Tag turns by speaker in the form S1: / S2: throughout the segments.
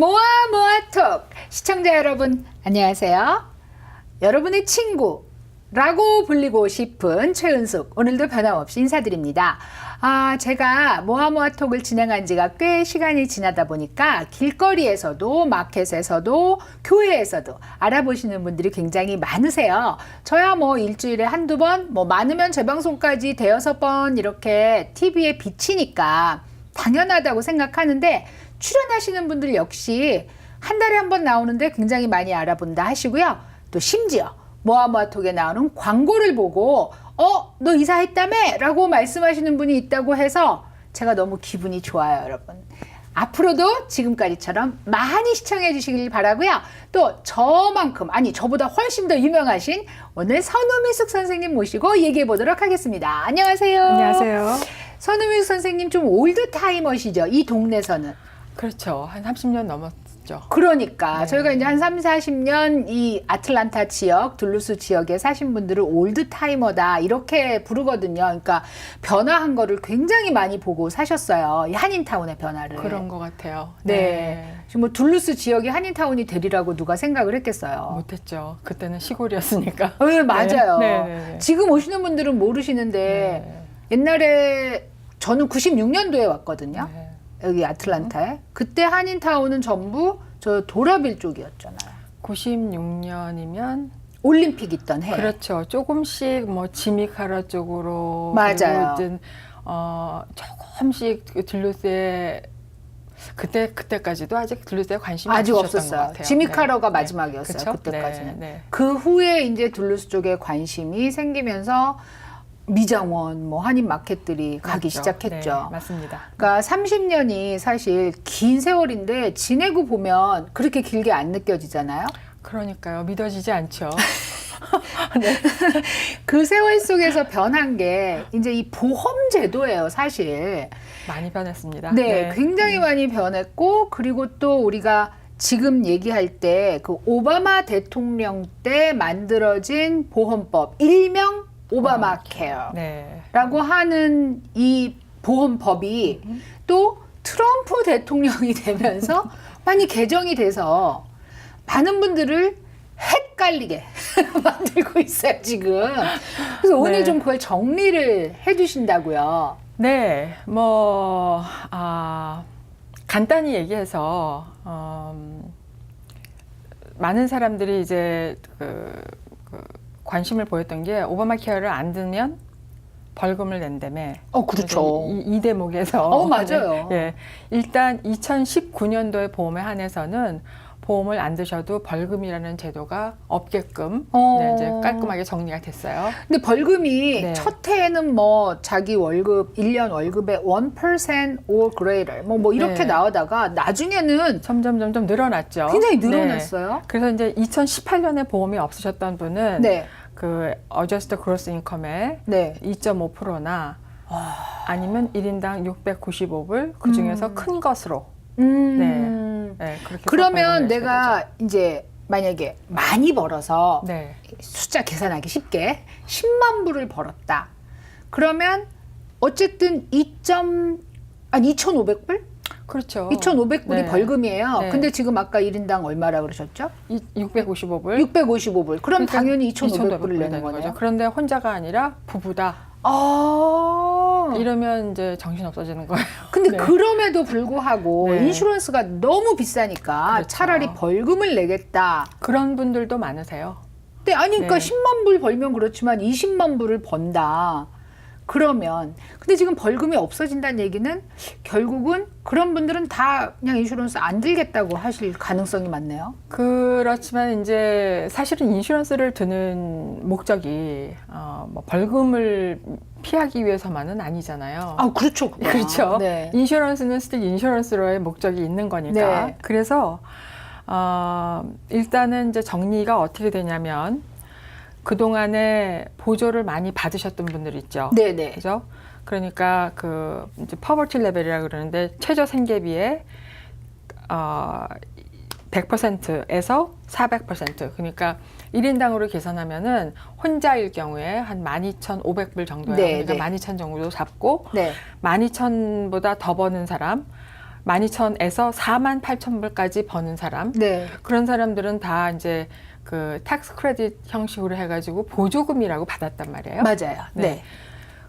S1: 모아 모아 톡 시청자 여러분 안녕하세요. 여러분의 친구라고 불리고 싶은 최은숙 오늘도 변함없이 인사드립니다. 아 제가 모아 모아톡을 진행한 지가 꽤 시간이 지나다 보니까 길거리에서도 마켓에서도 교회에서도 알아보시는 분들이 굉장히 많으세요. 저야 뭐 일주일에 한두 번, 뭐 많으면 재방송까지 대여섯 번 이렇게 TV에 비치니까 당연하다고 생각하는데 출연하시는 분들 역시 한 달에 한 번 나오는데 굉장히 많이 알아본다 하시고요. 또 심지어 모아모아톡에 나오는 광고를 보고 어, 너 이사했다며? 라고 말씀하시는 분이 있다고 해서 제가 너무 기분이 좋아요, 여러분. 앞으로도 지금까지처럼 많이 시청해 주시길 바라고요. 또 저만큼 아니 저보다 훨씬 더 유명하신 오늘 선우미숙 선생님 모시고 얘기해 보도록 하겠습니다. 안녕하세요.
S2: 안녕하세요.
S1: 선우미숙 선생님 좀 올드 타이머시죠? 이 동네에서는.
S2: 그렇죠. 한 30년 넘었죠.
S1: 그러니까
S2: 네.
S1: 저희가 이제 한 3, 40년 이 아틀란타 지역, 둘루스 지역에 사신 분들을 올드 타이머다 이렇게 부르거든요. 그러니까 변화한 거를 굉장히 많이 보고 사셨어요. 이 한인타운의 변화를.
S2: 그런 것 같아요.
S1: 네. 지금 뭐 둘루스 지역이 한인타운이 되리라고 누가 생각을 했겠어요.
S2: 못했죠. 그때는 시골이었으니까.
S1: 네, 맞아요.
S2: 네, 네, 네.
S1: 지금 오시는 분들은 모르시는데
S2: 네.
S1: 옛날에 저는 96년도에 왔거든요.
S2: 네.
S1: 여기 아틀란타에. 그때 한인타운은 전부 저 도라빌 쪽이었잖아요.
S2: 96년이면
S1: 올림픽 있던 해.
S2: 그렇죠. 조금씩 뭐 지미카라 쪽으로
S1: 맞아요.
S2: 그리고 이제 어 조금씩 그 딜루스에 그때 그때까지도 아직 딜루스에 관심이
S1: 아직
S2: 없으셨던 것
S1: 없었어요.
S2: 같아요.
S1: 지미
S2: 네.
S1: 카러가
S2: 네.
S1: 마지막이었어요.
S2: 그쵸?
S1: 그때까지는.
S2: 네, 네.
S1: 그 후에 이제 둘루스 쪽에 관심이 생기면서 미장원, 뭐 한인 마켓들이 가기
S2: 맞죠.
S1: 시작했죠.
S2: 네, 맞습니다.
S1: 그러니까 30년이 사실 긴 세월인데 지내고 보면 그렇게 길게 안 느껴지잖아요.
S2: 그러니까요. 믿어지지 않죠.
S1: 그 세월 속에서 변한 게 이제 이 보험 제도예요, 사실.
S2: 많이 변했습니다.
S1: 네, 굉장히 많이 변했고 그리고 또 우리가 지금 얘기할 때 그 오바마 대통령 때 만들어진 보험법 일명 오바마 케어라고
S2: 네.
S1: 하는 이 보험법이 또 트럼프 대통령이 되면서 많이 개정이 돼서 많은 분들을 헷갈리게 만들고 있어요 지금. 그래서 오늘
S2: 네.
S1: 좀 그걸 정리를 해 주신다고요.
S2: 네, 뭐, 아, 간단히 얘기해서, 음, 많은 사람들이 이제 그, 그 관심을 보였던 게 오바마 케어를 안 듣면 벌금을 낸다며.
S1: 어 그렇죠.
S2: 이, 이 대목에서.
S1: 어, 맞아요.
S2: 예. 일단 2019년도에 보험에 한해서는 보험을 안 드셔도 벌금이라는 제도가 없게끔
S1: 어.
S2: 네, 이제 깔끔하게 정리가 됐어요.
S1: 근데 벌금이
S2: 네.
S1: 첫 해에는 뭐 자기 월급 1년 월급의 1% or greater 뭐, 뭐 이렇게
S2: 네.
S1: 나오다가 나중에는
S2: 점점 점점 늘어났죠.
S1: 굉장히
S2: 네.
S1: 늘어났어요.
S2: 그래서 이제 2018년에 보험이 없으셨던 분은
S1: 네.
S2: 그 어저스트 크로스 인컴의
S1: 네.
S2: 2.5%나 아니면 1인당 695불 그 중에서
S1: 음.
S2: 큰 것으로
S1: 음.
S2: 네, 그렇게
S1: 그러면 내가 이제 만약에 많이 벌어서.
S2: 네.
S1: 숫자 계산하기 쉽게 10만 불을 벌었다. 그러면 어쨌든 2. 아니 2,500불?
S2: 그렇죠.
S1: 2,500불이
S2: 네.
S1: 벌금이에요.
S2: 네.
S1: 근데 지금 아까 1인당 얼마라 그러셨죠?
S2: 이- 655불.
S1: 655불. 그럼
S2: 그러니까
S1: 당연히 2,500불을
S2: 2,500불
S1: 내는 거네요.
S2: 그런데 혼자가 아니라 부부다.
S1: 아.
S2: 이러면 이제 정신 없어지는 거예요.
S1: 근데
S2: 네.
S1: 그럼에도 불구하고
S2: 네.
S1: 인슈런스가 너무 비싸니까
S2: 그렇죠.
S1: 차라리 벌금을 내겠다.
S2: 그런 분들도 많으세요.
S1: 근데 아니 그러니까
S2: 네.
S1: 10만 불 벌면 그렇지만 20만 불을 번다. 그러면 근데 지금 벌금이 없어진다는 얘기는 결국은 그런 분들은 다 그냥 인슈런스 안 들겠다고 하실 가능성이 많네요.
S2: 그렇지만 이제 사실은 인슈런스를 드는 목적이 어, 뭐 벌금을 피하기 위해서만은 아니잖아요.
S1: 아 그렇죠. 그거야.
S2: 그렇죠.
S1: 네.
S2: 인슈런스는 스틸 인슈런스로의 목적이 있는 거니까.
S1: 네.
S2: 그래서 어, 일단은 이제 정리가 어떻게 되냐면 그 동안에 보조를 많이 받으셨던 분들 있죠.
S1: 네네.
S2: 그죠? 그러니까 그 이제 퍼버티 레벨이라 그러는데 최저 생계비의 어 100%에서 400% 그러니까 1인당으로 계산하면은 혼자일 경우에 한 12,500불 정도예요.
S1: 네,
S2: 그러니까
S1: 네.
S2: 12,000 정도 잡고
S1: 네.
S2: 12,000보다 더 버는 사람 12,000에서 4만 8천 불까지 버는 사람
S1: 네.
S2: 그런 사람들은 다 이제 그 텍스 크레딧 형식으로 해가지고 보조금이라고 받았단 말이에요.
S1: 맞아요. 네.
S2: 네.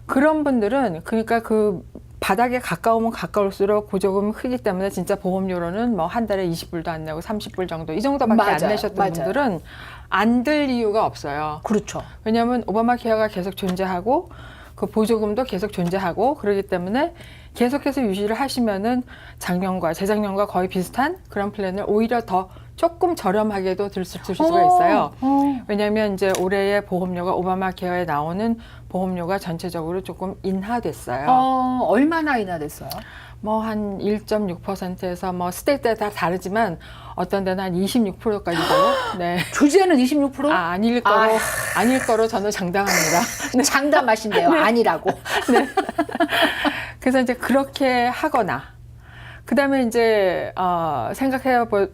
S2: 그런 분들은 그러니까 그 바닥에 가까우면 가까울수록 보조금이 크기 때문에 진짜 보험료로는 뭐 한 달에 20불도 안 내고 30불 정도 이 정도밖에
S1: 맞아요.
S2: 안 내셨던
S1: 맞아요.
S2: 분들은 안 들 이유가 없어요.
S1: 그렇죠.
S2: 왜냐하면 오바마 케어가 계속 존재하고 그 보조금도 계속 존재하고 그러기 때문에 계속해서 유지를 하시면은 작년과 재작년과 거의 비슷한 그런 플랜을 오히려 더 조금 저렴하게도 들 수, 들 수가 있어요.
S1: 어.
S2: 왜냐하면 이제 올해의 보험료가 오바마 케어에 나오는 보험료가 전체적으로 조금 인하됐어요.
S1: 어, 얼마나 인하됐어요?
S2: 뭐 한 1.6%에서 뭐 스테이트에 다 다르지만 어떤 데는 한 26%까지도 네.
S1: 조지아는 26%?
S2: 아, 아닐 거로
S1: 아.
S2: 아닐 거로 저는 장담합니다.
S1: 장담하신대요. 아니라고.
S2: 그래서 이제 그렇게 하거나 그다음에 이제 어, 생각해야 보-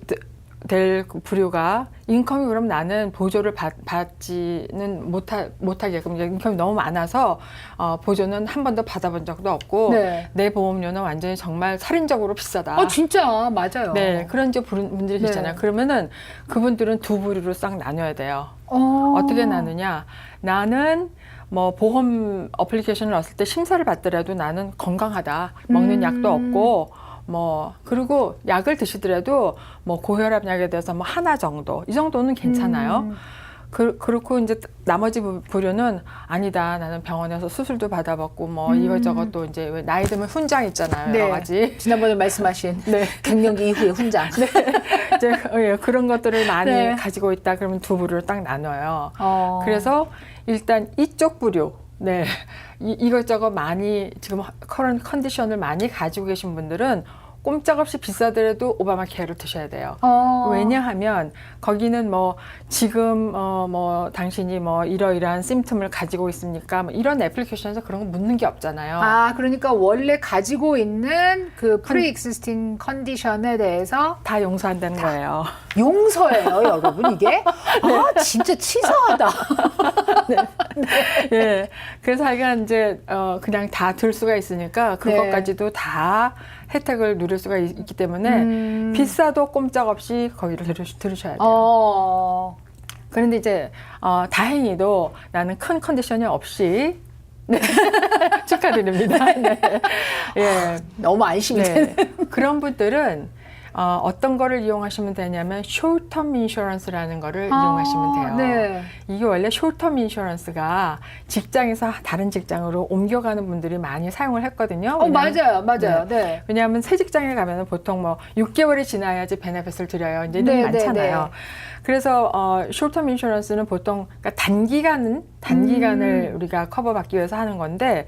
S2: 될 부류가 인컴이 그럼 나는 보조를 받, 받지는 못하, 못하게끔 인컴이 너무 많아서 어, 보조는 한 번도 받아본 적도 없고
S1: 네.
S2: 내 보험료는 완전히 정말 살인적으로 비싸다.
S1: 어, 진짜 맞아요.
S2: 네, 그런 이제 분- 분들이
S1: 네.
S2: 계시잖아요. 그러면은 그분들은 두 부류로 싹 나눠야 돼요.
S1: 어.
S2: 어떻게 나누냐? 나는 뭐 보험 어플리케이션을 넣었을 때 심사를 받더라도 나는 건강하다. 먹는
S1: 음.
S2: 약도 없고 뭐 그리고 약을 드시더라도 뭐 고혈압 약에 대해서 뭐 하나 정도 이 정도는 괜찮아요.
S1: 음.
S2: 그, 그렇고 이제 나머지 부- 부류는 아니다. 나는 병원에서 수술도 받아봤고 뭐
S1: 음.
S2: 이것저것 또 이제 왜 나이 들면 훈장 있잖아요.
S1: 네.
S2: 여러 가지.
S1: 지난번에 말씀하신
S2: 네.
S1: 갱년기 이후의 훈장.
S2: 이제 예, 그런 것들을 많이
S1: 네.
S2: 가지고 있다 그러면 두 부류를 딱 나눠요.
S1: 어.
S2: 그래서 일단 이쪽 부류, 네, 이, 이것저것 많이 지금 커런 컨디션을 많이 가지고 계신 분들은 꼼짝없이 비싸더라도 오바마 케어를 드셔야 돼요.
S1: 어.
S2: 왜냐하면 거기는 뭐 지금 어 뭐 당신이 뭐 이러이러한 심틈을 가지고 있습니까? 뭐 이런 애플리케이션에서 그런 거 묻는 게 없잖아요.
S1: 아, 그러니까 원래 가지고 있는 그 프리-익시스팅 컨디션에 대해서
S2: 다 용서한다는 거예요.
S1: 용서예요, 여러분 이게. 아, 진짜 치사하다.
S2: 예. 그래서 하여간 이제 어 그냥 다 들 수가 있으니까 그것까지도 다 혜택을 누릴 수가 있, 기 때문에
S1: 음.
S2: 비싸도 꼼짝없이 거기를 들으, 들으셔야 돼요.
S1: 어.
S2: 그런데 이제 어, 다행히도 나는 큰 컨디션이 없이 네. 축하드립니다. 네. 예.
S1: 너무 안심이. 네.
S2: 그런 분들은 어, 어떤 거를 이용하시면 되냐면 쇼텀 인슈런스라는 거를 이용하시면 돼요.
S1: 네.
S2: 이게 원래 쇼텀 인슈런스가 직장에서 다른 직장으로 옮겨가는 분들이 많이 사용을 했거든요.
S1: 어,
S2: 왜냐하면-
S1: 맞아요. 맞아요. 네.
S2: 왜냐하면 새 직장에 가면 보통 뭐 6개월이 지나야지 베네핏을 드려요. 이제 이런
S1: 네,
S2: 게
S1: 네,
S2: 많잖아요.
S1: 네.
S2: 그래서 어, 쇼텀 인슈런스는 보통 그러니까 단기간은 단기간을
S1: 음.
S2: 우리가 커버받기 위해서 하는 건데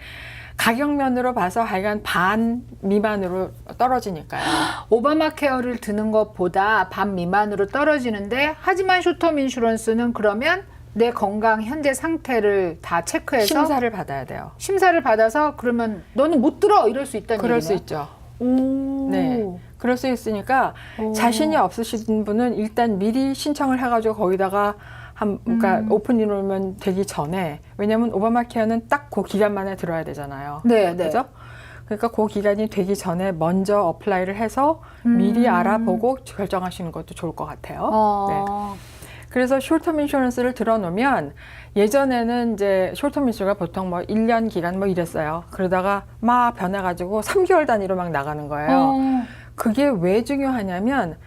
S2: 가격면으로 봐서 하여간 반 미만으로 떨어지니까요.
S1: 오바마 케어를 드는 것보다 반 미만으로 떨어지는데 하지만 쇼텀 인슈런스는 그러면 내 건강 현재 상태를 다 체크해서
S2: 심사를 받아야 돼요.
S1: 심사를 받아서 그러면 너는 못 들어 이럴 수 있다는
S2: 그럴 수
S1: 얘기네요.
S2: 있죠.
S1: 오.
S2: 네. 그럴 수 있으니까
S1: 오.
S2: 자신이 없으신 분은 일단 미리 신청을 해가지고 거기다가 한 그러니까
S1: 음.
S2: 오픈 인롤먼 되기 전에 왜냐하면 오바마 케어는 딱 그 기간만에 들어야 되잖아요.
S1: 네, 네.
S2: 그죠? 그러니까 그 기간이 되기 전에 먼저 어플라이를 해서
S1: 음.
S2: 미리 알아보고 결정하시는 것도 좋을 것 같아요.
S1: 어.
S2: 그래서 쇼텀 인슈런스를 들어놓으면 예전에는 이제 쇼텀 인슈가 보통 뭐 1년 기간 뭐 이랬어요. 그러다가 막 변해가지고 3개월 단위로 막 나가는 거예요.
S1: 어.
S2: 그게 왜 중요하냐면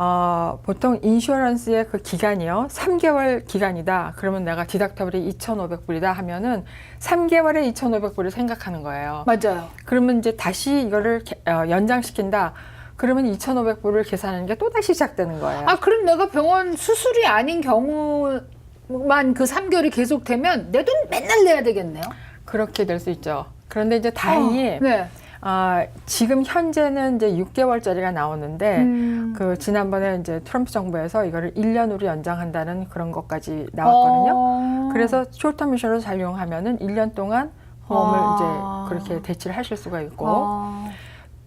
S2: 어, 보통 인슈런스의 그 기간이요. 3개월 기간이다. 그러면 내가 디덕터블이 2,500불이다 하면은 3개월에 2,500불을 생각하는 거예요.
S1: 맞아요.
S2: 그러면 이제 다시 이거를 개- 어, 연장시킨다. 그러면 2,500불을 계산하는 게 또 다시 시작되는 거예요.
S1: 아, 그럼 내가 병원 수술이 아닌 경우만 그 3개월이 계속되면 내 돈 맨날 내야 되겠네요.
S2: 그렇게 될 수 있죠. 그런데 이제 다행히
S1: 어, 네.
S2: 아, 지금 현재는 이제 6개월짜리가 나오는데
S1: 음.
S2: 그 지난번에 이제 트럼프 정부에서 이거를 1년으로 연장한다는 그런 것까지 나왔거든요.
S1: 어.
S2: 그래서 인슈런스 잘 이용하면은 1년 동안 보험을
S1: 아.
S2: 이제 그렇게 대치를 하실 수가 있고
S1: 어.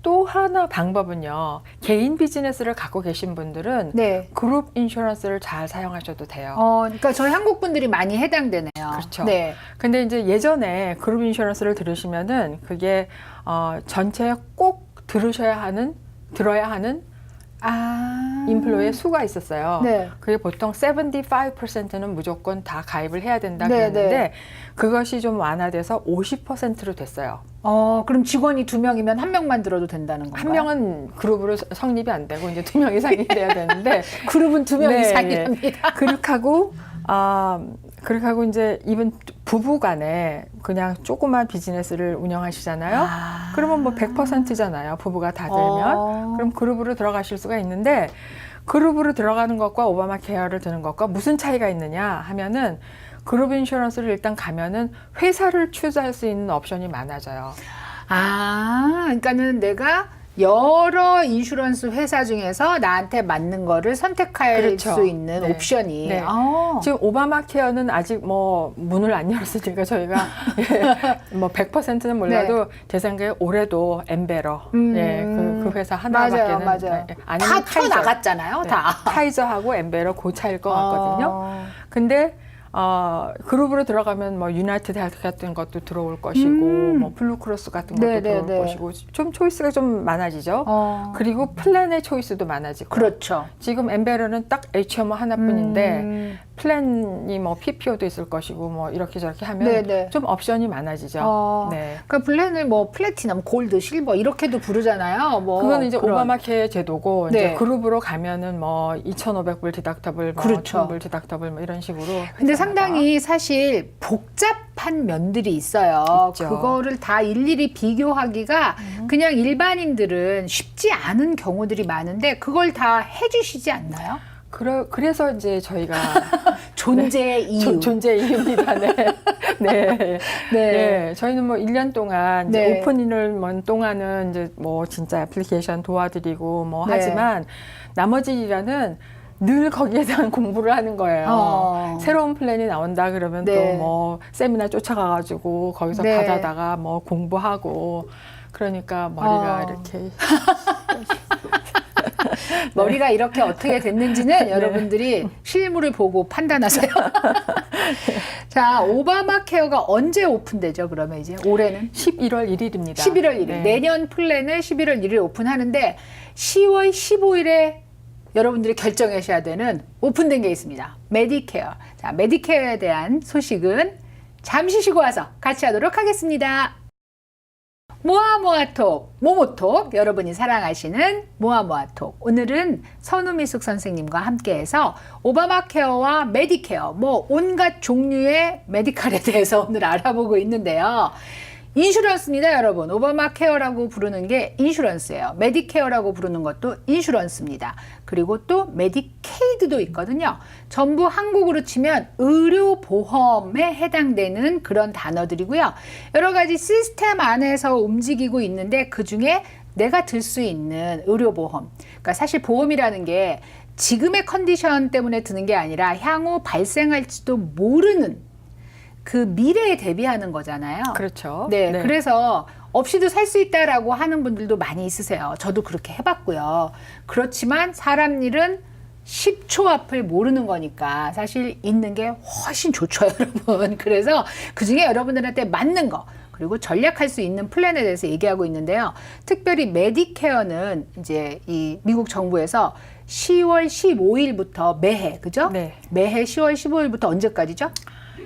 S2: 또 하나 방법은요. 개인 비즈니스를 갖고 계신 분들은
S1: 네.
S2: 그룹 인슈런스를 잘 사용하셔도 돼요.
S1: 어, 그러니까 저희 한국 분들이 많이 해당되네요.
S2: 그렇죠.
S1: 네.
S2: 근데 이제 예전에 그룹 인슈런스를 들으시면은 그게 어 전체에 꼭 들으셔야 하는 들어야 하는
S1: 아.
S2: 인플로의 수가 있었어요.
S1: 네.
S2: 그게 보통 75%는 무조건 다 가입을 해야 된다
S1: 네,
S2: 그랬는데
S1: 네.
S2: 그것이 좀 완화돼서 50%로 됐어요.
S1: 어, 그럼 직원이 두 명이면 한 명만 들어도 된다는 건가요?
S2: 한 명은 그룹으로 성립이 안 되고 이제 두 명 이상이 돼야 되는데
S1: 그룹은 두명
S2: 네,
S1: 이상이랍니다.
S2: 그렇게 하고 아 그렇게 하고 이제 이분 부부간에 그냥 조그만 비즈니스를 운영하시잖아요.
S1: 아.
S2: 그러면 뭐 100%잖아요. 부부가 다 들면.
S1: 어.
S2: 그럼 그룹으로 들어가실 수가 있는데 그룹으로 들어가는 것과 오바마 케어를 드는 것과 무슨 차이가 있느냐 하면은 그룹 인슈런스를 일단 가면은 회사를 추즈할 수 있는 옵션이 많아져요.
S1: 아, 그러니까는 내가 여러 인슈런스 회사 중에서 나한테 맞는 거를 선택할
S2: 그렇죠.
S1: 수 있는
S2: 네.
S1: 옵션이.
S2: 네.
S1: 아.
S2: 지금 오바마 케어는 아직 뭐 문을 안 열었으니까 저희가 예, 뭐 100%는 몰라도 제 생각에 올해도 엠베러
S1: 네. 음.
S2: 예, 그, 그 회사 하나밖에는
S1: 맞아요.
S2: 예,
S1: 다
S2: 아니면
S1: 터
S2: 카이저.
S1: 나갔잖아요,
S2: 네,
S1: 다.
S2: 카이저하고 엠베러 그 차일 것 같거든요.
S1: 어.
S2: 근데 어, 그룹으로 들어가면 뭐 유나이티드 헬스 같은 것도 들어올 것이고
S1: 음.
S2: 뭐 블루크로스 같은 것도
S1: 네, 네,
S2: 들어올
S1: 네.
S2: 것이고 좀 초이스가 좀 많아지죠.
S1: 어.
S2: 그리고 플랜의 초이스도 많아지고
S1: 그렇죠.
S2: 지금 엠베러는 딱 HMO 하나뿐인데
S1: 음.
S2: 플랜이 뭐 PPO도 있을 것이고 뭐 이렇게 저렇게 하면
S1: 네, 네.
S2: 좀 옵션이 많아지죠.
S1: 어.
S2: 네.
S1: 그 플랜을 뭐 플래티넘, 골드, 실버 이렇게도 부르잖아요. 뭐
S2: 그거는 이제
S1: 그런.
S2: 오바마 케어 제도고
S1: 네.
S2: 이제 그룹으로 가면은 뭐 2,500불 디닥터블, 뭐
S1: 그렇죠.
S2: 1,000불 디닥터블 뭐 이런 식으로
S1: 근데 상당히 사실 복잡한 면들이 있어요.
S2: 있죠.
S1: 그거를 다 일일이 비교하기가
S2: 음.
S1: 그냥 일반인들은 쉽지 않은 경우들이 많은데 그걸 다 해주시지 않나요?
S2: 그러, 그래서 이제 저희가
S1: 존재의 이유.
S2: 조- 존재 이유입니다. 네. 네.
S1: 네.
S2: 네. 저희는 뭐 1년 동안 이제
S1: 네.
S2: 오픈인을 먼 동안은 이제 뭐 진짜 애플리케이션 도와드리고 뭐
S1: 네.
S2: 하지만 나머지 일은 늘 거기에 대한 공부를 하는 거예요.
S1: 어.
S2: 새로운 플랜이 나온다 그러면
S1: 네.
S2: 또 뭐 세미나 쫓아가가지고 거기서
S1: 네.
S2: 받아다가 뭐 공부하고 그러니까 머리가
S1: 어.
S2: 이렇게
S1: 머리가 이렇게 어떻게 됐는지는
S2: 네.
S1: 여러분들이 실물을 보고 판단하세요. 자, 오바마 케어가 언제 오픈되죠? 그러면 이제 올해는
S2: 11월 1일입니다.
S1: 11월 1일. 내년 플랜을 11월 1일 오픈하는데 10월 15일에 여러분들이 결정하셔야 되는 오픈된 게 있습니다. 메디케어. 자, 메디케어에 대한 소식은 잠시 쉬고 와서 같이 하도록 하겠습니다. 모아모아톡, 모모톡, 여러분이 사랑하시는 모아모아톡. 오늘은 선우미숙 선생님과 함께해서 오바마 케어와 메디케어, 뭐 온갖 종류의 메디칼에 대해서 오늘 알아보고 있는데요. 인슈런스입니다, 여러분. 오바마 케어라고 부르는 게 인슈런스예요. 메디케어라고 부르는 것도 인슈런스입니다. 그리고 또 메디케이드도 있거든요. 전부 한국으로 치면 의료보험에 해당되는 그런 단어들이고요. 여러 가지 시스템 안에서 움직이고 있는데 그 중에 내가 들 수 있는 의료보험. 그러니까 사실 보험이라는 게 지금의 컨디션 때문에 드는 게 아니라 향후 발생할지도 모르는 그 미래에 대비하는 거잖아요.
S2: 그렇죠.
S1: 네, 그래서 없이도 살 수 있다라고 하는 분들도 많이 있으세요. 저도 그렇게 해봤고요. 그렇지만 사람 일은 10초 앞을 모르는 거니까 사실 있는 게 훨씬 좋죠, 여러분. 그래서 그 중에 여러분들한테 맞는 거. 그리고 전략할 수 있는 플랜에 대해서 얘기하고 있는데요. 특별히 메디케어는 이제 이 미국 정부에서 10월 15일부터 매해, 그죠?
S2: 네.
S1: 매해 10월 15일부터 언제까지죠?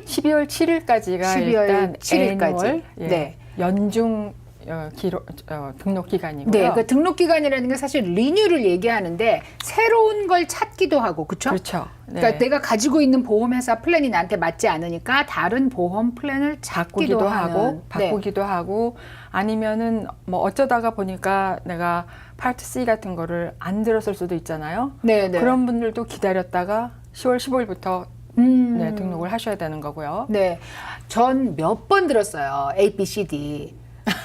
S2: 12월 7일까지가
S1: 12월
S2: 일단
S1: 7일 까지.
S2: 애니멀, 예,
S1: 네.
S2: 연중 어, 기록 어, 등록 기간이고요.
S1: 네, 그 등록 기간이라는 게 사실 리뉴를 얘기하는데 새로운 걸 찾기도 하고, 그렇죠?
S2: 그렇죠. 네.
S1: 그러니까 내가 가지고 있는 보험회사 플랜이 나한테 맞지 않으니까 다른 보험 플랜을 찾기도
S2: 바꾸기도
S1: 하는.
S2: 하고
S1: 네.
S2: 바꾸기도 하고 아니면은 뭐 어쩌다가 보니까 내가 파트 C 같은 거를 안 들었을 수도 있잖아요.
S1: 네, 네.
S2: 그런 분들도 기다렸다가 10월 15일부터
S1: 음.
S2: 네, 등록을 하셔야 되는 거고요.
S1: 네. 전 몇 번 들었어요. A, B, C, D.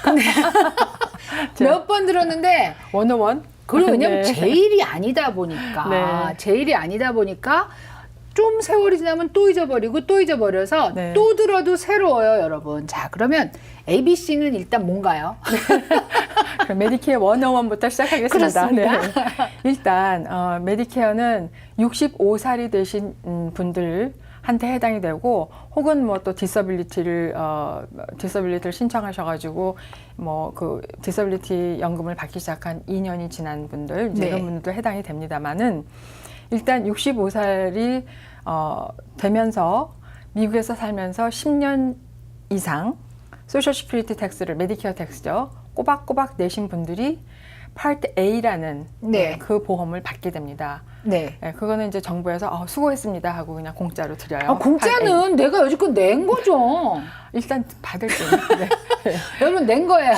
S1: 근데 몇 번 들었는데
S2: 원어원
S1: 그리고 왜냐면
S2: 네.
S1: 제일이 아니다 보니까
S2: 네.
S1: 제일이 아니다 보니까 좀 세월이 지나면 또 잊어버리고 또 잊어버려서
S2: 네.
S1: 또 들어도 새로워요, 여러분. 자, 그러면 ABC는 일단 뭔가요?
S2: 그럼 메디케어 원어원부터 시작하겠습니다. 네. 일단 어, 메디케어는 65살이 되신 음, 분들한테 한테 해당이 되고 혹은 뭐 또 디서빌리티를 어 디서빌리티를 신청하셔 가지고 뭐 그 디서빌리티 연금을 받기 시작한 2년이 지난 분들
S1: 네.
S2: 이런 분들도 해당이 됩니다만은 일단 65살이 어 되면서 미국에서 살면서 10년 이상 소셜 시큐리티 텍스를 메디케어 텍스죠 꼬박꼬박 내신 분들이 파트 A라는
S1: 네.
S2: 그 보험을 받게 됩니다.
S1: 네.
S2: 네, 그거는 이제 정부에서 어, 수고했습니다 하고 그냥 공짜로 드려요.
S1: 아, 공짜는 내가 여지껏 낸 거죠.
S2: 일단 받을 때. 네.
S1: 여러분 낸 거예요.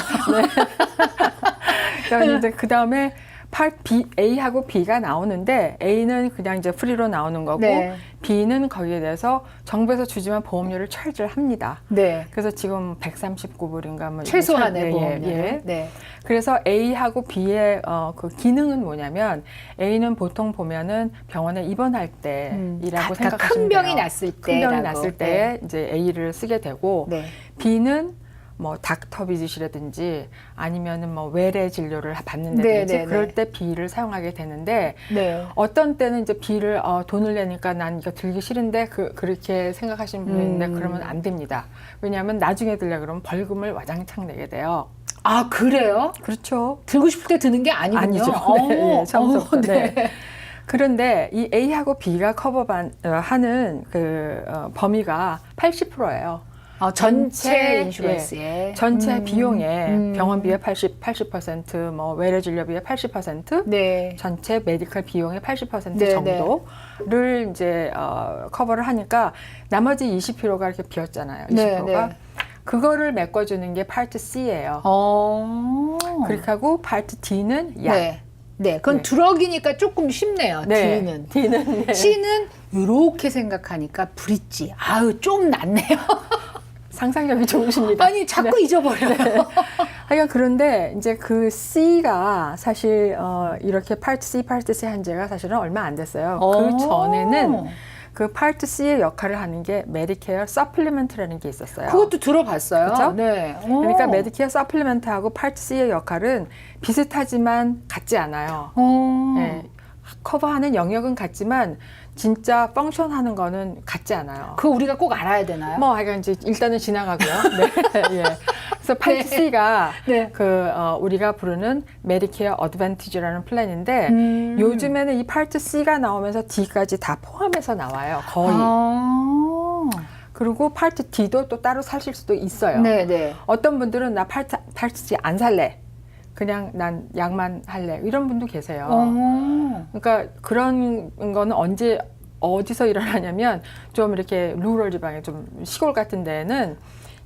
S2: 그러니까 이제 그 다음에 파트 B, A하고 B가 나오는데 A는 그냥 이제 프리로 나오는 거고
S1: 네.
S2: B는 거기에 대해서 정부에서 주지만 보험료를 철저히 합니다.
S1: 네.
S2: 그래서 지금 139불인가 뭐
S1: 최소한의
S2: 예,
S1: 보험료.
S2: 예, 예.
S1: 네.
S2: 그래서 A하고 B의 어, 그 기능은 뭐냐면 A는 보통 보면은 병원에 입원할 때이라고
S1: 음,
S2: 생각하시면
S1: 큰 병이
S2: 돼요.
S1: 났을
S2: 큰 병이. 났을 때 이제 A를 쓰게 되고
S1: 네.
S2: B는 뭐 닥터 비짓이라든지 아니면은 뭐 외래 진료를
S1: 네,
S2: 받는다든지
S1: 네,
S2: 그럴
S1: 네.
S2: 때 B를 사용하게 되는데
S1: 네.
S2: 어떤 때는 이제 B를 어, 돈을 내니까 난 이거 들기 싫은데 그 그렇게 생각하시는 분이 있는데
S1: 음.
S2: 그러면 안 됩니다. 왜냐하면 나중에 들려 그러면 벌금을 와장창 내게 돼요.
S1: 아 그래요?
S2: 그렇죠.
S1: 들고 싶을 때 드는 게 아니군요.
S2: 아니죠.
S1: 어,
S2: 네, 예, 처음부터.
S1: 어, 네.
S2: 네. 그런데 이 A하고 B가 커버하는 그 어, 범위가 80%예요.
S1: 어, 전체
S2: 전체,
S1: 인슈런스에
S2: 전체
S1: 음,
S2: 비용의
S1: 음.
S2: 병원비의 80, 80%뭐 외래 진료비의 80%,
S1: 네.
S2: 전체 메디컬 비용의 80%
S1: 네,
S2: 정도를 이제 어, 커버를 하니까 나머지 20%가 이렇게 비었잖아요. 20%가.
S1: 네, 네.
S2: 그거를 메꿔주는 게 파트 C예요.
S1: 어.
S2: 그렇게 하고 파트 D는 약.
S1: 네. 네. 그건
S2: 네.
S1: 드럭이니까 조금 쉽네요.
S2: 네.
S1: D는.
S2: D는 네.
S1: C는 이렇게 생각하니까 브릿지. 아유 좀 낫네요.
S2: 상상력이 좋으십니다.
S1: 아니 자꾸 잊어버려요.
S2: 하여간 그런데 이제 그 C가 사실 어 이렇게 파트 C, 파트 C 한 지가 사실은 얼마 안 됐어요.
S1: 어.
S2: 그 전에는 그 파트 C의 역할을 하는 게 메디케어 서플리멘트라는 게 있었어요.
S1: 그것도 들어봤어요.
S2: 그쵸?
S1: 네.
S2: 그러니까
S1: 오.
S2: 메디케어 서플리멘트하고 파트 C의 역할은 비슷하지만 같지 않아요.
S1: 어.
S2: 예. 커버하는 영역은 같지만 진짜 펑션 하는 거는 같지 않아요.
S1: 그거 우리가 꼭 알아야 되나요?
S2: 뭐 하여간 이제 일단은 지나가고요. 네. 예. 그래서 파트 C가
S1: 네.
S2: 그 어, 우리가 부르는 메디케어 어드밴티지라는 플랜인데
S1: 음.
S2: 요즘에는 이 파트 C가 나오면서 D까지 다 포함해서 나와요. 거의.
S1: 아.
S2: 그리고 파트 D도 또 따로 사실 수도 있어요.
S1: 네, 네.
S2: 어떤 분들은 나 파트, 파트 C 안 살래. 그냥 난 약만 할래. 이런 분도 계세요.
S1: 어.
S2: 그러니까 그런 거는 언제 어디서 일어나냐면 좀 이렇게 루럴 지방에 좀 시골 같은 데는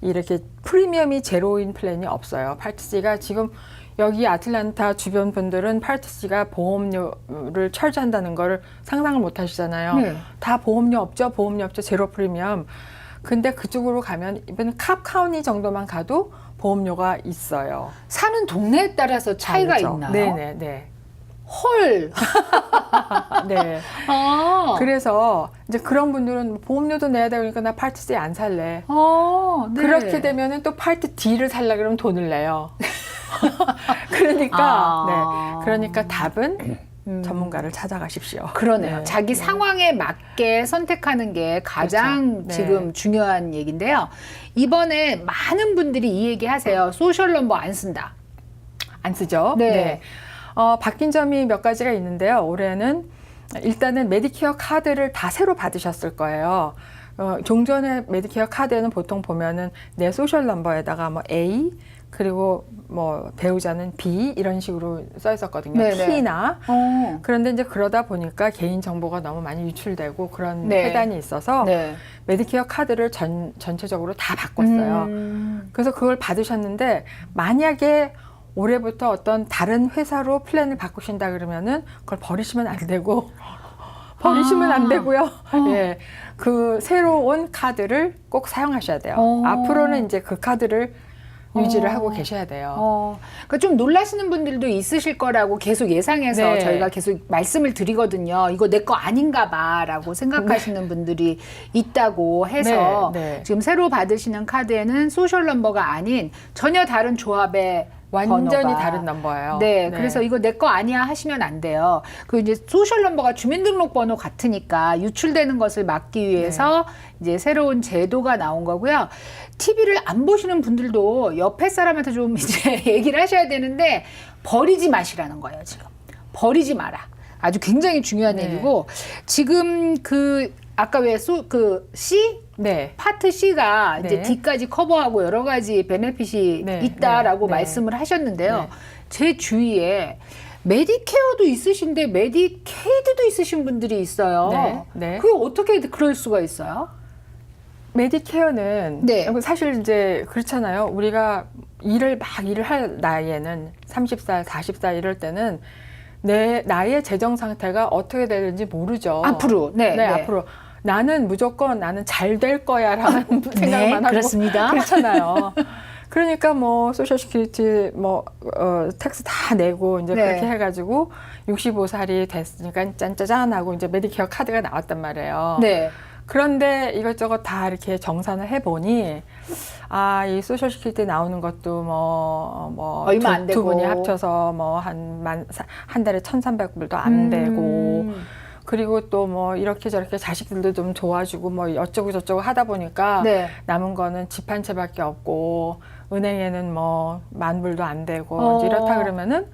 S2: 이렇게 프리미엄이 제로인 플랜이 없어요. 파트 C가 지금 여기 아틀란타 주변 분들은 파트 C가 보험료를 철저한다는 거를 상상을 못 하시잖아요.
S1: 네.
S2: 다 보험료 없죠. 보험료 없죠. 제로 프리미엄. 근데 그쪽으로 가면 이번 캅 카운티 정도만 가도 보험료가 있어요.
S1: 사는 동네에 따라서 차이가
S2: 다르죠.
S1: 있나요?
S2: 네네 네.
S1: 헐.
S2: 네.
S1: 아.
S2: 그래서 이제 그런 분들은 보험료도 내야 되니까 나 파트 C 안 살래.
S1: 어, 네.
S2: 그렇게 되면은 또 파트 D를 살라 그러면 돈을 내요. 그러니까
S1: 아.
S2: 네. 그러니까 답은
S1: 음.
S2: 전문가를 찾아가십시오.
S1: 그러네요.
S2: 네.
S1: 자기 상황에 맞게 선택하는 게 가장
S2: 그렇죠. 네.
S1: 지금 중요한 얘기인데요. 이번에 많은 분들이 이 얘기 하세요. 소셜 넘버 안 쓴다.
S2: 안 쓰죠.
S1: 네.
S2: 어, 바뀐 점이 몇 가지가 있는데요. 올해는 일단은 메디케어 카드를 다 새로 받으셨을 거예요. 어, 종전의 메디케어 카드에는 보통 보면은 내 소셜 넘버에다가 뭐 A 그리고 뭐 배우자는 B 이런 식으로 써 있었거든요.
S1: 네네.
S2: T나
S1: 어.
S2: 그런데 이제 그러다 보니까 개인 정보가 너무 많이 유출되고 그런
S1: 네.
S2: 해단이 있어서
S1: 네.
S2: 메디케어 카드를 전 전체적으로 다 바꿨어요.
S1: 음.
S2: 그래서 그걸 받으셨는데 만약에 올해부터 어떤 다른 회사로 플랜을 바꾸신다 그러면은 그걸 버리시면 안 되고 버리시면
S1: 아.
S2: 안 되고요.
S1: 어.
S2: 예. 그 새로운 카드를 꼭 사용하셔야 돼요.
S1: 어.
S2: 앞으로는 이제 그 카드를 유지를
S1: 어.
S2: 하고 계셔야 돼요.
S1: 어, 그러니까 좀 놀라시는 분들도 있으실 거라고 계속 예상해서
S2: 네.
S1: 저희가 계속 말씀을 드리거든요. 이거 내 거 아닌가 봐라고 생각하시는 분들이 있다고 해서
S2: 네, 네.
S1: 지금 새로 받으시는 카드에는 소셜 넘버가 아닌 전혀 다른 조합의
S2: 완전히
S1: 번호가.
S2: 다른 넘버예요.
S1: 네, 그래서 이거 내 거 아니야 하시면 안 돼요. 그 이제 소셜 넘버가 주민등록번호 같으니까 유출되는 것을 막기 위해서
S2: 네.
S1: 이제 새로운 제도가 나온 거고요. TV를 안 보시는 분들도 옆에 사람한테 좀 이제 얘기를 하셔야 되는데 버리지 마시라는 거예요, 지금. 버리지 마라. 아주 굉장히 중요한
S2: 네.
S1: 얘기고 지금 그 아까 왜그 C
S2: 네.
S1: 파트 C가 이제
S2: 네.
S1: D까지 커버하고 여러 가지 베네핏이
S2: 네,
S1: 있다라고
S2: 네, 네.
S1: 말씀을 하셨는데요.
S2: 네.
S1: 제 주위에 메디케어도 있으신데 메디케이드도 있으신 분들이 있어요.
S2: 네, 네.
S1: 그게 어떻게 그럴 수가 있어요?
S2: 메디케어는
S1: 네.
S2: 사실 이제 그렇잖아요. 우리가 일을 막 일을 할 나이에는 30살, 40살 이럴 때는 내 나의 재정 상태가 어떻게 되는지 모르죠.
S1: 앞으로, 네,
S2: 네,
S1: 네.
S2: 앞으로 나는 무조건 나는 잘 될 거야라는 생각만 하고
S1: 네, 그렇습니다.
S2: 그렇잖아요. 그러니까 뭐 소셜 시큐리티 뭐 어, 텍스 다 내고 이제
S1: 네.
S2: 그렇게 해가지고 65살이 됐으니까 짠짜잔 하고 이제 메디케어 카드가 나왔단 말이에요.
S1: 네.
S2: 그런데 이것저것 다 이렇게 정산을 해보니 아 이 소셜 시큐리티 나오는 것도 뭐뭐
S1: 얼마 안
S2: 두,
S1: 되고.
S2: 두 분이 합쳐서 뭐 한 만한 달에 천삼백 불도 안 되고
S1: 음.
S2: 그리고 또 뭐 이렇게 저렇게 자식들도 좀 도와주고 뭐 어쩌고 저쩌고 하다 보니까
S1: 네.
S2: 남은 거는 집 한 채밖에 없고 은행에는 뭐 만 불도 안 되고
S1: 어.
S2: 이렇다 그러면은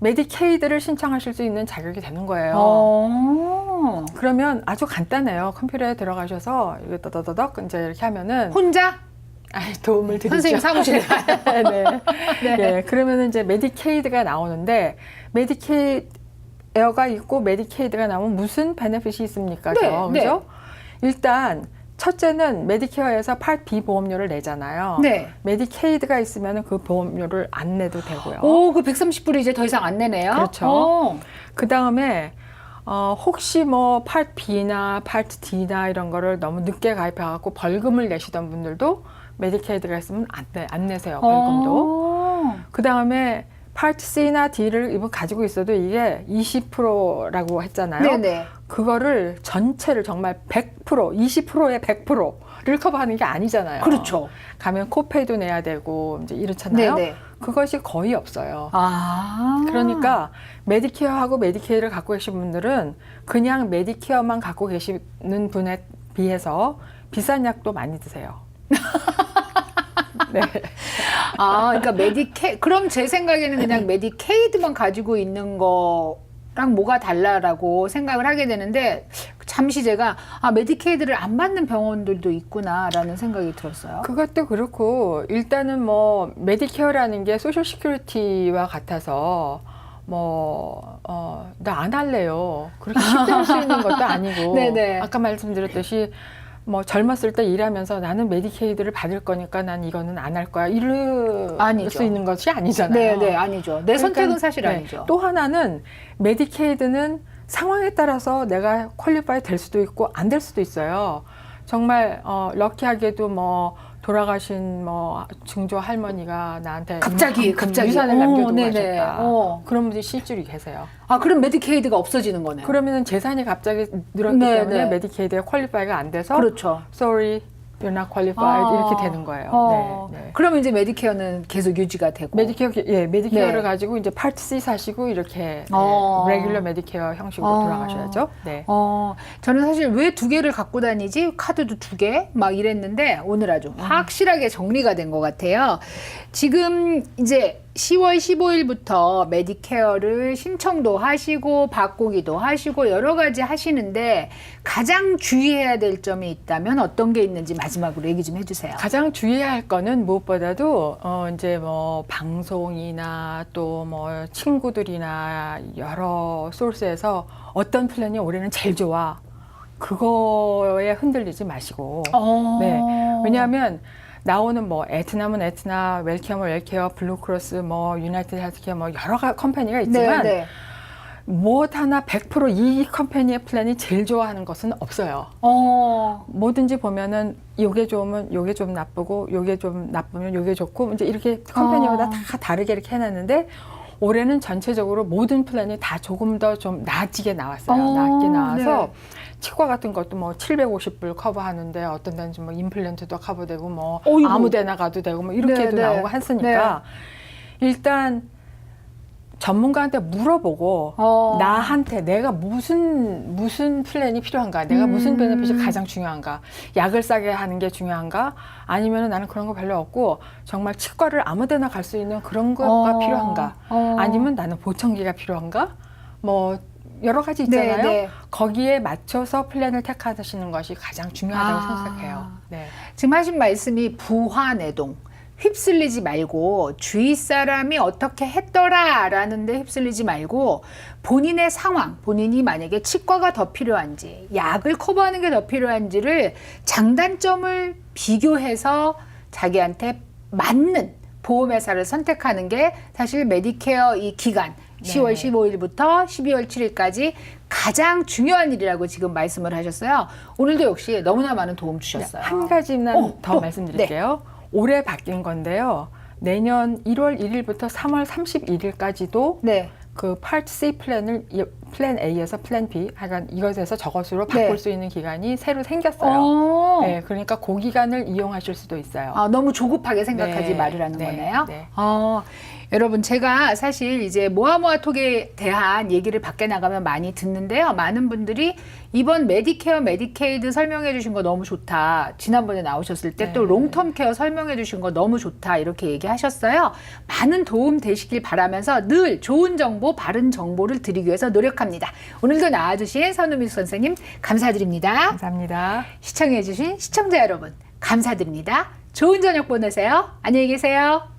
S2: 메디케이드를 신청하실 수 있는 자격이 되는 거예요.
S1: 어.
S2: 그러면 아주 간단해요. 컴퓨터에 들어가셔서 이거 떠더더덕 이제 이렇게 하면은
S1: 혼자
S2: 아이, 도움을 드리죠.
S1: 선생님 사무실에 가요.
S2: 네. 네. 그러면은 이제 메디케이드가 나오는데 메디케이 어가 있고 메디케이드가 나오면 무슨 베네핏이 있습니까?
S1: 네,
S2: 저,
S1: 네.
S2: 그죠? 일단 첫째는 메디케어에서 파트 B 보험료를 내잖아요.
S1: 네.
S2: 메디케이드가 있으면 그 보험료를 안 내도 되고요.
S1: 오, 그 130불이 이제 더 이상 안 내네요.
S2: 그렇죠.
S1: 어.
S2: 그 다음에 어, 혹시 뭐 파트 B나 파트 D나 이런 거를 너무 늦게 가입해갖고 벌금을 내시던 분들도 메디케이드가 있으면 안, 내, 안 내세요 벌금도.
S1: 어.
S2: 그 다음에 파트 C나 D를 이거 가지고 있어도 이게 20%라고 했잖아요.
S1: 네네.
S2: 그거를 전체를 정말 100% 20%의 100%를 커버하는 게 아니잖아요.
S1: 그렇죠.
S2: 가면 코페이도 내야 되고 이제 이렇잖아요.
S1: 네네.
S2: 그것이 거의 없어요.
S1: 아.
S2: 그러니까 메디케어하고 메디케이를 갖고 계신 분들은 그냥 메디케어만 갖고 계시는 분에 비해서 비싼 약도 많이 드세요. 네.
S1: 아, 그러니까 메디케 그럼 제 생각에는 그냥 메디케이드만 가지고 있는 거랑 뭐가 달라라고 생각을 하게 되는데 잠시 제가 아 메디케이드를 안 받는 병원들도 있구나라는 생각이 들었어요.
S2: 그것도 그렇고 일단은 뭐 메디케어라는 게 소셜 시큐리티와 같아서 뭐, 어, 나 안 할래요. 그렇게 쉽게 할 수 있는 것도 아니고.
S1: 네네.
S2: 아까 말씀드렸듯이 뭐 젊었을 때 일하면서 나는 메디케이드를 받을 거니까 난 이거는 안 할 거야. 이럴
S1: 아니죠.
S2: 수 있는 것이 아니잖아요.
S1: 네, 네, 아니죠. 내
S2: 그러니까,
S1: 선택은 사실
S2: 네.
S1: 아니죠.
S2: 또 하나는 메디케이드는 상황에 따라서 내가 퀄리파이 될 수도 있고 안 될 수도 있어요. 정말 어, 럭키하게도 뭐 돌아가신 뭐 증조 할머니가 나한테
S1: 갑자기,
S2: 이만큼
S1: 갑자기.
S2: 유산을
S1: 어,
S2: 남겨두고
S1: 네네.
S2: 가셨다.
S1: 어.
S2: 그런 분들이 실줄이 계세요.
S1: 아, 그럼 메디케이드가 없어지는 거네요.
S2: 그러면은 재산이 갑자기 늘었기
S1: 네,
S2: 때문에
S1: 네.
S2: 메디케이드에 퀄리파이가 안 돼서
S1: 그렇죠.
S2: sorry, you're not qualified
S1: 아.
S2: 이렇게 되는 거예요.
S1: 어,
S2: 네, 네.
S1: 그러면 이제 메디케어는 계속 유지가 되고.
S2: 메디케어 예 메디케어를
S1: 네.
S2: 가지고 이제 파트 C 사시고 이렇게
S1: 어.
S2: 네, 레귤러 메디케어 형식으로
S1: 어.
S2: 돌아가셔야죠. 네.
S1: 어, 저는 사실 왜 두 개를 갖고 다니지? 카드도 두 개? 막 이랬는데 오늘 아주
S2: 음.
S1: 확실하게 정리가 된 것 같아요. 지금 이제 10월 15일부터 메디케어를 신청도 하시고 바꾸기도 하시고 여러 가지 하시는데 가장 주의해야 될 점이 있다면 어떤 게 있는지 마지막으로 얘기 좀 해주세요.
S2: 가장 주의해야 할 거는 무엇보다도 어 이제 뭐 방송이나 또 뭐 친구들이나 여러 소스에서 어떤 플랜이 올해는 제일 좋아 그거에 흔들리지 마시고
S1: 어.
S2: 네. 왜냐하면 나오는 뭐 에트나면 에트나, 웰케어면 웰케어, 블루크로스, 뭐 유나이티드 헬스케어 뭐 여러 가 컴퍼니가 있지만
S1: 네, 네.
S2: 무엇 하나 100%이 컴퍼니의 플랜이 제일 좋아하는 것은 없어요.
S1: 어.
S2: 뭐든지 보면은 요게 좋으면 요게 좀 나쁘고 요게 좀 나쁘면 요게 좋고 이제 이렇게 컴퍼니마다
S1: 어.
S2: 다 다르게 이렇게 해놨는데 올해는 전체적으로 모든 플랜이 다 조금 더 좀 나아지게 나왔어요.
S1: 어,
S2: 낮게 나와서
S1: 네.
S2: 치과 같은 것도 뭐 750불 커버하는데 어떤 데는 좀뭐 임플란트도 커버되고 뭐
S1: 어이구.
S2: 아무 데나 가도 되고 뭐 이렇게도
S1: 네, 네.
S2: 나오고 했으니까 일단 전문가한테 물어보고
S1: 어.
S2: 나한테 내가 무슨 무슨 플랜이 필요한가, 내가 무슨
S1: 음.
S2: 베네핏이 가장 중요한가, 약을 싸게 하는 게 중요한가, 아니면 나는 그런 거 별로 없고 정말 치과를 아무데나 갈 수 있는 그런 거가
S1: 어.
S2: 필요한가,
S1: 어.
S2: 아니면 나는 보청기가 필요한가, 뭐 여러 가지 있잖아요.
S1: 네, 네.
S2: 거기에 맞춰서 플랜을 택하시는 것이 가장 중요하다고
S1: 아.
S2: 생각해요. 네.
S1: 지금 하신 말씀이 부화내동. 휩쓸리지 말고 주위 사람이 어떻게 했더라라는데 휩쓸리지 말고 본인의 상황, 본인이 만약에 치과가 더 필요한지, 약을 커버하는 게 더 필요한지를 장단점을 비교해서 자기한테 맞는 보험회사를 선택하는 게 사실 메디케어 이 기간 10월 15일부터 12월 7일까지 가장 중요한 일이라고 지금 말씀을 하셨어요. 오늘도 역시 너무나 많은 도움 주셨어요.
S2: 한 가지만
S1: 어,
S2: 더
S1: 또.
S2: 말씀드릴게요. 올해 바뀐 건데요. 내년 1월 1일부터 3월 31일까지도
S1: 네.
S2: 그 파트 C 플랜을 이- 플랜 A에서 플랜 B, 하여간 이것에서 저것으로 바꿀
S1: 네.
S2: 수 있는 기간이 새로 생겼어요.
S1: 어.
S2: 네, 그러니까 그 기간을 이용하실 수도 있어요.
S1: 아, 너무 조급하게 생각하지
S2: 네,
S1: 말으라는
S2: 네,
S1: 거네요.
S2: 네.
S1: 어, 여러분 제가 사실 이제 모아모아톡에 대한 얘기를 밖에 나가면 많이 듣는데요. 많은 분들이 이번 메디케어, 메디케이드 설명해 주신 거 너무 좋다. 지난번에 나오셨을 때또
S2: 네.
S1: 롱텀 케어 설명해 주신 거 너무 좋다. 이렇게 얘기하셨어요. 많은 도움 되시길 바라면서 늘 좋은 정보, 바른 정보를 드리기 위해서 노력합니다. 오늘도 나와주신 선우미 선생님 감사드립니다.
S2: 감사합니다.
S1: 시청해 주신 시청자 여러분 감사드립니다. 좋은 저녁 보내세요. 안녕히 계세요.